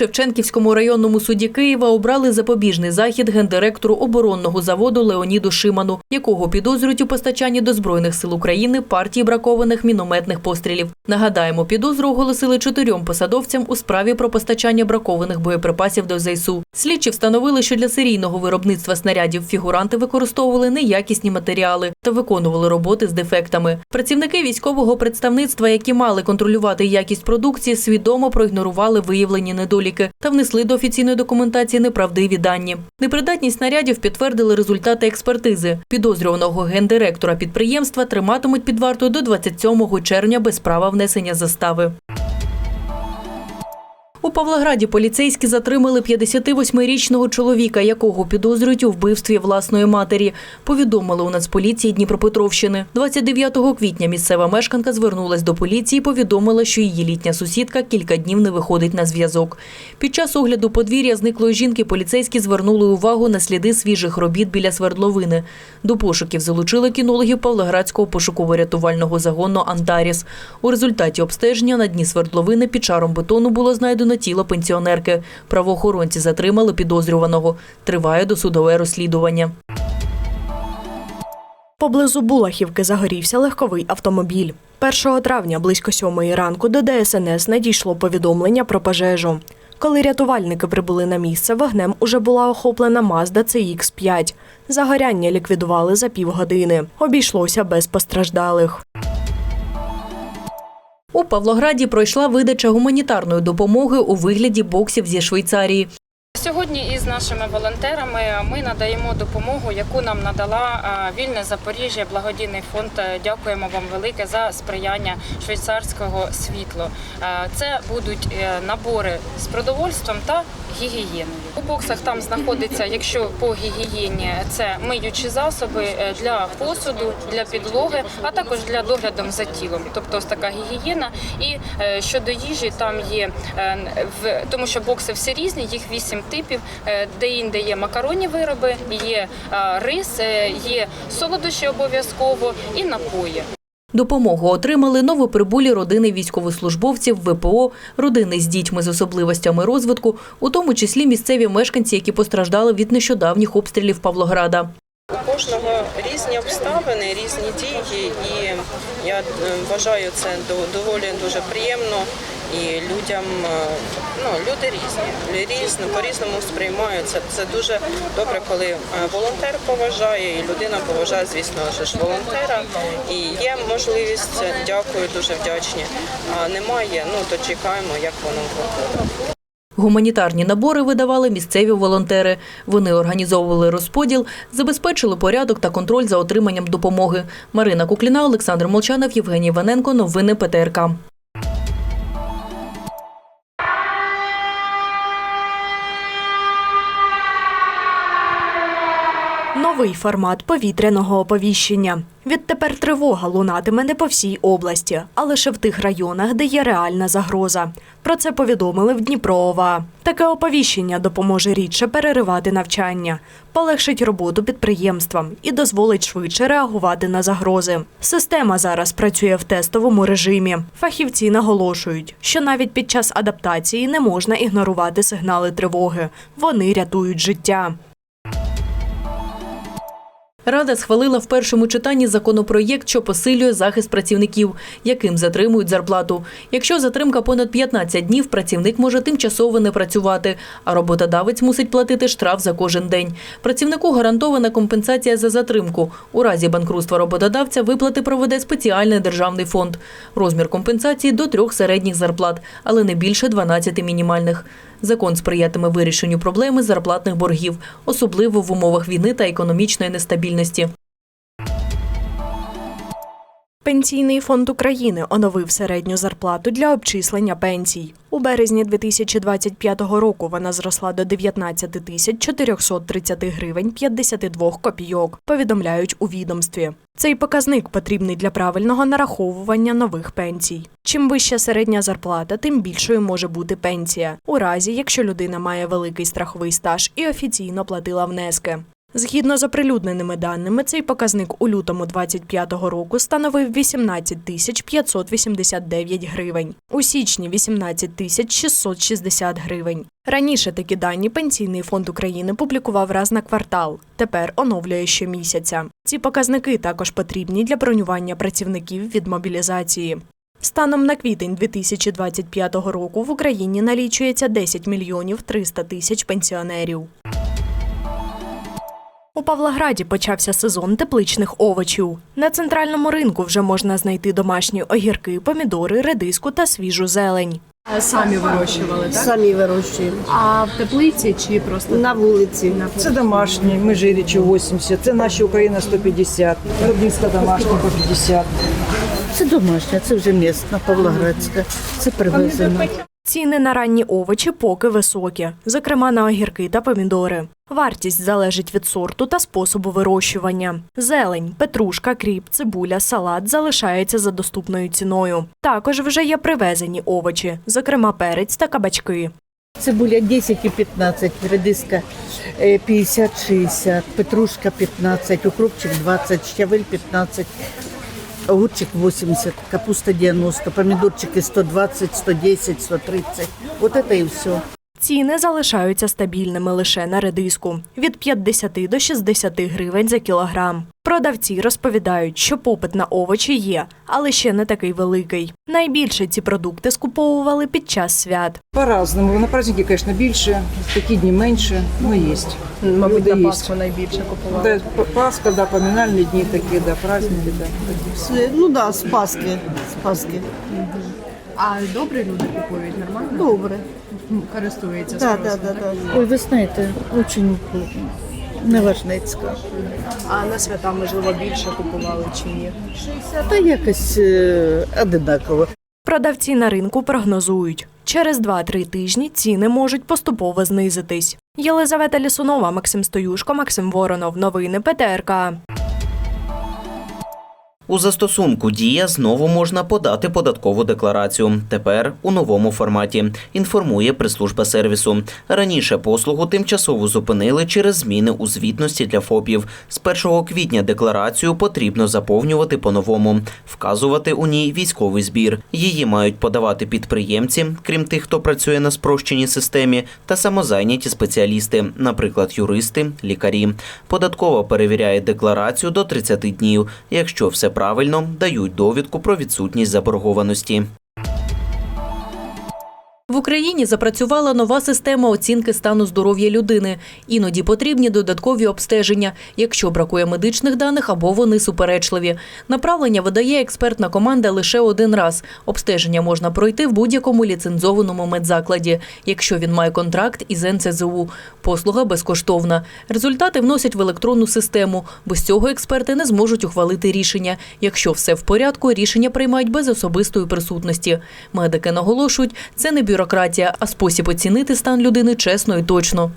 Шевченківському районному суді Києва обрали запобіжний захід гендиректору оборонного заводу Леоніду Шиману, якого підозрюють у постачанні до збройних сил України партії бракованих мінометних пострілів. Нагадаємо, підозру оголосили чотирьом посадовцям у справі про постачання бракованих боєприпасів до ЗСУ. Слідчі встановили, що для серійного виробництва снарядів фігуранти використовували неякісні матеріали та виконували роботи з дефектами. Працівники військового представництва, які мали контролювати якість продукції, свідомо проігнорували виявлені недоліки та внесли до офіційної документації неправдиві дані. Непридатність снарядів підтвердили результати експертизи. Підозрюваного гендиректора підприємства триматимуть під вартою до 27 червня без права внесення застави. У Павлограді поліцейські затримали 58-річного чоловіка, якого підозрюють у вбивстві власної матері. Повідомили у Нацполіції Дніпропетровщини. 29 квітня місцева мешканка звернулась до поліції і повідомила, що її літня сусідка кілька днів не виходить на зв'язок. Під час огляду подвір'я зниклої жінки поліцейські звернули увагу на сліди свіжих робіт біля свердловини. До пошуків залучили кінологів Павлоградського пошуково-рятувального загону «Антаріс». У результаті обстеження на дні свердловини під шаром бетону було знайдено тіло пенсіонерки. Правоохоронці затримали підозрюваного. Триває досудове розслідування. Поблизу Булахівки загорівся легковий автомобіль. 1 травня близько сьомої ранку до ДСНС надійшло повідомлення про пожежу. Коли рятувальники прибули на місце, вогнем уже була охоплена Mazda CX-5. Загоряння ліквідували за півгодини. Обійшлося без постраждалих. У Павлограді пройшла видача гуманітарної допомоги у вигляді боксів зі Швейцарії. Сьогодні із нашими волонтерами ми надаємо допомогу, яку нам надала Вільне Запоріжжя, благодійний фонд. Дякуємо вам велике за сприяння швейцарського світло. Е, Це будуть е, набори з продовольством та гігієною. У боксах там знаходиться, якщо по гігієні, це миючі засоби е, для посуду, для підлоги, а також для догляду за тілом. Тобто ось така гігієна. І е, щодо їжі, там є в тому, що бокси всі різні, їх вісім типів. Е, Де-інде є макаронні вироби, є е, рис, е, є солодощі обов'язково і напої. Допомогу отримали новоприбулі родини військовослужбовців ВПО, родини з дітьми з особливостями розвитку, у тому числі місцеві мешканці, які постраждали від нещодавніх обстрілів Павлограда. У кожного різні обставини, різні дії, і я е, вважаю це до- доволі дуже приємно. І людям е, ну люди різні, різно по-різному сприймають це. Це дуже добре, коли е, волонтер поважає, і людина поважає, звісно ж, волонтера. І є можливість, дякую, дуже вдячні. А немає, ну то чекаємо, як воно буде. Гуманітарні набори видавали місцеві волонтери. Вони організовували розподіл, забезпечили порядок та контроль за отриманням допомоги. Марина Кукліна, Олександр Молчанов, Євгеній Ваненко. Новини ПТРК. Новий формат повітряного оповіщення. Відтепер тривога лунатиме не по всій області, а лише в тих районах, де є реальна загроза. Про це повідомили в Дніпро ОВА. Таке оповіщення допоможе рідше переривати навчання, полегшить роботу підприємствам і дозволить швидше реагувати на загрози. Система зараз працює в тестовому режимі. Фахівці наголошують, що навіть під час адаптації не можна ігнорувати сигнали тривоги. Вони рятують життя. Рада схвалила в першому читанні законопроєкт, що посилює захист працівників, яким затримують зарплату. Якщо затримка понад 15 днів, працівник може тимчасово не працювати, а роботодавець мусить платити штраф за кожен день. Працівнику гарантована компенсація за затримку. У разі банкрутства роботодавця виплати проведе спеціальний державний фонд. Розмір компенсації до трьох середніх зарплат, але не більше 12 мінімальних. Закон сприятиме вирішенню проблеми зарплатних боргів, особливо в умовах війни та економічної нестабільності. Пенсійний фонд України оновив середню зарплату для обчислення пенсій. У березні 2025 року вона зросла до 19 тисяч 430 гривень 52 копійок, повідомляють у відомстві. Цей показник потрібний для правильного нараховування нових пенсій. Чим вища середня зарплата, тим більшою може бути пенсія, у разі якщо людина має великий страховий стаж і офіційно платила внески. Згідно з оприлюдненими даними, цей показник у лютому 25-го року становив 18 тисяч 589 гривень, у січні 18 тисяч 660 гривень. Раніше такі дані Пенсійний фонд України публікував раз на квартал, тепер оновлює щомісяця. Ці показники також потрібні для бронювання працівників від мобілізації. Станом на квітень 2025 року в Україні налічується 10 мільйонів 300 тисяч пенсіонерів. У Павлограді почався сезон тепличних овочів. На центральному ринку вже можна знайти домашні огірки, помідори, редиску та свіжу зелень. Самі вирощували, так? Самі вирощуємо. А в теплиці чи просто На вулиці. Це домашні, ми жирічі 80, це наші Україна 150, Родинська домашня по 50. Це домашня, це вже місна, Павлоградська. Це привезено. Ціни на ранні овочі поки високі, зокрема на огірки та помідори. Вартість залежить від сорту та способу вирощування. Зелень, петрушка, кріп, цибуля, салат залишаються за доступною ціною. Також вже є привезені овочі, зокрема перець та кабачки. Цибуля 10 і 15, редиска е, 50-60, петрушка 15, укропчик 20, щавель 15, огурчик 80, капуста 90, помидорчики 120, 110, 130. Вот это и все. Ціни залишаються стабільними лише на редиску від 50 до 60 гривень за кілограм. Продавці розповідають, що попит на овочі є, але ще не такий великий. Найбільше ці продукти скуповували під час свят. По-разному. На праздники, звісно, більше, в такі дні менше, ну є. мабуть на. Пасху найбільше купували? Да, Пасха, да, поминальні дні такі, да, праздники, да. такі. Ну да, з Пасхи. З Пасхи. А добрі люди купують нормально? Добре. Користуються Да, спросом, да, да, так? да. Ой, ви знаєте, дуже неважнецька. А на свята, можливо, більше купували чи ні? Та якось е, одинаково. Продавці на ринку прогнозують, через 2-3 тижні ціни можуть поступово знизитись. Єлизавета Лісунова, Максим Стоюшко, Максим Воронов. Новини ПТРК. У застосунку Дія знову можна подати податкову декларацію. Тепер у новому форматі. Інформує прес-служба сервісу. Раніше послугу тимчасово зупинили через зміни у звітності для ФОПів. З 1 квітня декларацію потрібно заповнювати по-новому, вказувати у ній військовий збір. Її мають подавати підприємці, крім тих, хто працює на спрощеній системі, та самозайняті спеціалісти, наприклад, юристи, лікарі. Податкова перевіряє декларацію до 30 днів. Якщо все правильно, дають довідку про відсутність заборгованості. В Україні запрацювала нова система оцінки стану здоров'я людини. Іноді потрібні додаткові обстеження, якщо бракує медичних даних або вони суперечливі. Направлення видає експертна команда лише один раз. Обстеження можна пройти в будь-якому ліцензованому медзакладі, якщо він має контракт із НЦЗУ. Послуга безкоштовна. Результати вносять в електронну систему. Без цього експерти не зможуть ухвалити рішення. Якщо все в порядку, рішення приймають без особистої присутності. Медики наголошують, це не бюрократія, а спосіб оцінити стан людини чесно і точно.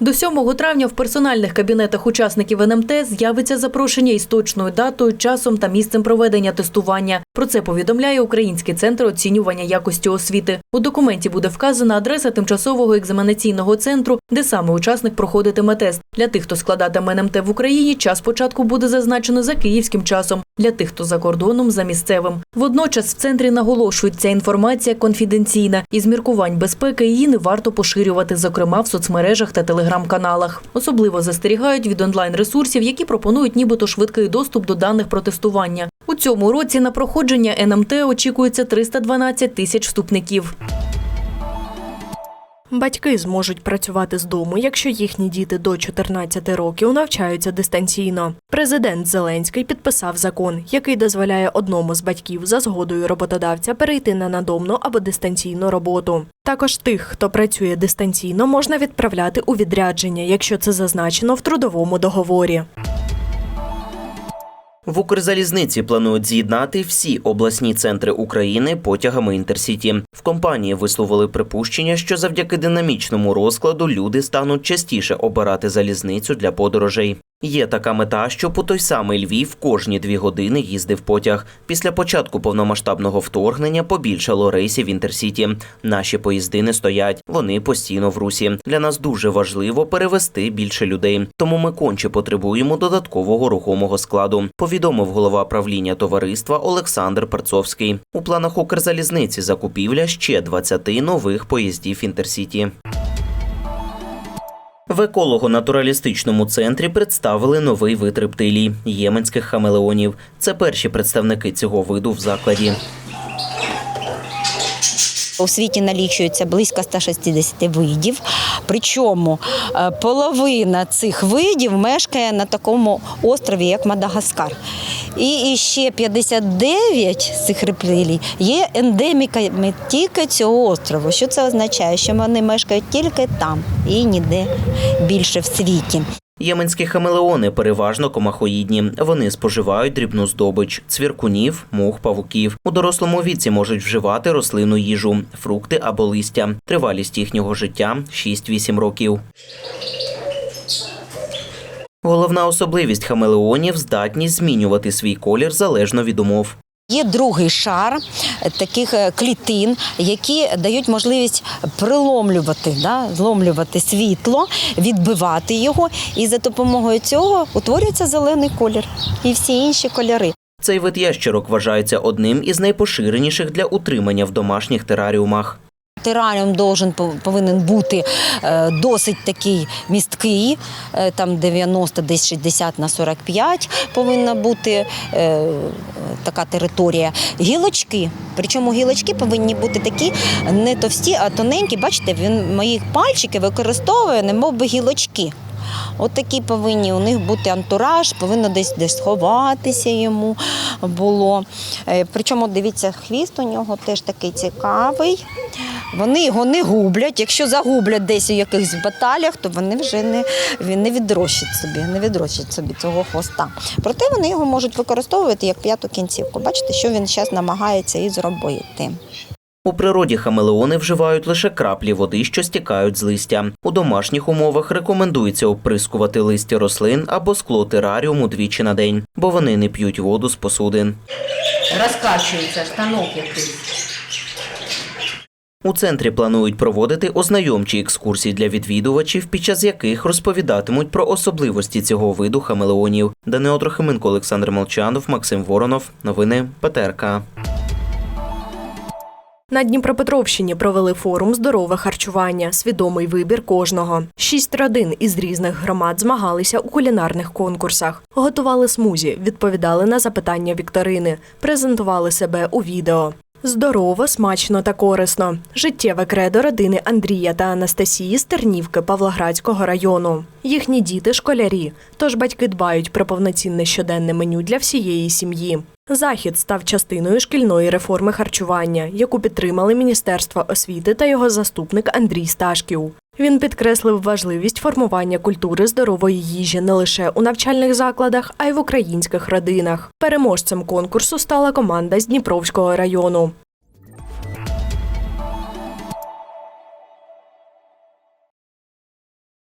До 7 травня в персональних кабінетах учасників НМТ з'явиться запрошення із точною датою, часом та місцем проведення тестування. Про це повідомляє Український центр оцінювання якості освіти. У документі буде вказана адреса тимчасового екзаменаційного центру, де саме учасник проходитиме тест. Для тих, хто складатиме НМТ в Україні, час початку буде зазначено за київським часом. Для тих, хто за кордоном, за місцевим. Водночас в центрі наголошують, ця інформація конфіденційна. Із міркувань безпеки її не варто поширювати, зокрема в соцмережах та телеграм-каналах. Особливо застерігають від онлайн-ресурсів, які пропонують нібито швидкий доступ до даних про тестування. У цьому році на проходження НМТ очікується 312 тисяч вступників. Батьки зможуть працювати з дому, якщо їхні діти до 14 років навчаються дистанційно. Президент Зеленський підписав закон, який дозволяє одному з батьків за згодою роботодавця перейти на надомну або дистанційну роботу. Також тих, хто працює дистанційно, можна відправляти у відрядження, якщо це зазначено в трудовому договорі. В Укрзалізниці планують з'єднати всі обласні центри України потягами інтерсіті. В компанії висловили припущення, що завдяки динамічному розкладу люди стануть частіше обирати залізницю для подорожей. Є така мета, щоб у той самий Львів кожні дві години їздив потяг. Після початку повномасштабного вторгнення побільшало рейсів інтерсіті. Наші поїзди не стоять, вони постійно в русі. Для нас дуже важливо перевести більше людей. Тому ми конче потребуємо додаткового рухомого складу. Повідомив голова правління товариства Олександр Перцовський. У планах Укрзалізниці закупівля ще 20 нових поїздів інтерсіті. В еколого-натуралістичному центрі представили новий вид рептилій – єменських хамелеонів. Це перші представники цього виду в закладі. У світі налічується близько 160 видів. Причому е, половина цих видів мешкає на такому острові, як Мадагаскар. І ще 59 з цих рептилій є ендеміками тільки цього острову. Що це означає? Що вони мешкають тільки там і ніде більше в світі. Єменські хамелеони переважно комахоїдні. Вони споживають дрібну здобич – цвіркунів, мух, павуків. У дорослому віці можуть вживати рослинну їжу – фрукти або листя. Тривалість їхнього життя – 6-8 років. Головна особливість хамелеонів – здатність змінювати свій колір залежно від умов. Є другий шар таких е, клітин, які дають можливість приломлювати, да, зломлювати світло, відбивати його, і за допомогою цього утворюється зелений колір і всі інші кольори. Цей вид ящерок вважається одним із найпоширеніших для утримання в домашніх тераріумах. Должен повинен бути е, досить такий місткий, е, там 90, десь 60 на 45 повинна бути е, така територія. Гілочки, причому гілочки повинні бути такі не товсті, а тоненькі. Бачите, він мої пальчики використовує, немов би гілочки. От такі повинні у них бути антураж, повинно десь десь сховатися йому було. Причому дивіться, хвіст у нього теж такий цікавий. Вони його не гублять. Якщо загублять десь у якихось баталіях, то вони вже не, він не відрощать собі, не відрощать собі цього хвоста. Проте вони його можуть використовувати як п'яту кінцівку. Бачите, що він зараз намагається і зробити. У природі хамелеони вживають лише краплі води, що стікають з листя. У домашніх умовах рекомендується оприскувати листя рослин або скло тераріуму двічі на день, бо вони не п'ють воду з посудин. Розкачується штанок якийсь. У центрі планують проводити ознайомчі екскурсії для відвідувачів, під час яких розповідатимуть про особливості цього виду хамелеонів. Данило Трохименко, Олександр Молчанов, Максим Воронов. Новини ПТРК. На Дніпропетровщині провели форум Здорове харчування. Свідомий вибір кожного. Шість родин із різних громад змагалися у кулінарних конкурсах. Готували смузі, відповідали на запитання вікторини, презентували себе у відео. Здорово, смачно та корисно. Життєве кредо родини Андрія та Анастасії з Тернівки Павлоградського району. Їхні діти школярі, тож батьки дбають про повноцінне щоденне меню для всієї сім'ї. Захід став частиною шкільної реформи харчування, яку підтримали Міністерство освіти та його заступник Андрій Сташків. Він підкреслив важливість формування культури здорової їжі не лише у навчальних закладах, а й в українських родинах. Переможцем конкурсу стала команда з Дніпровського району.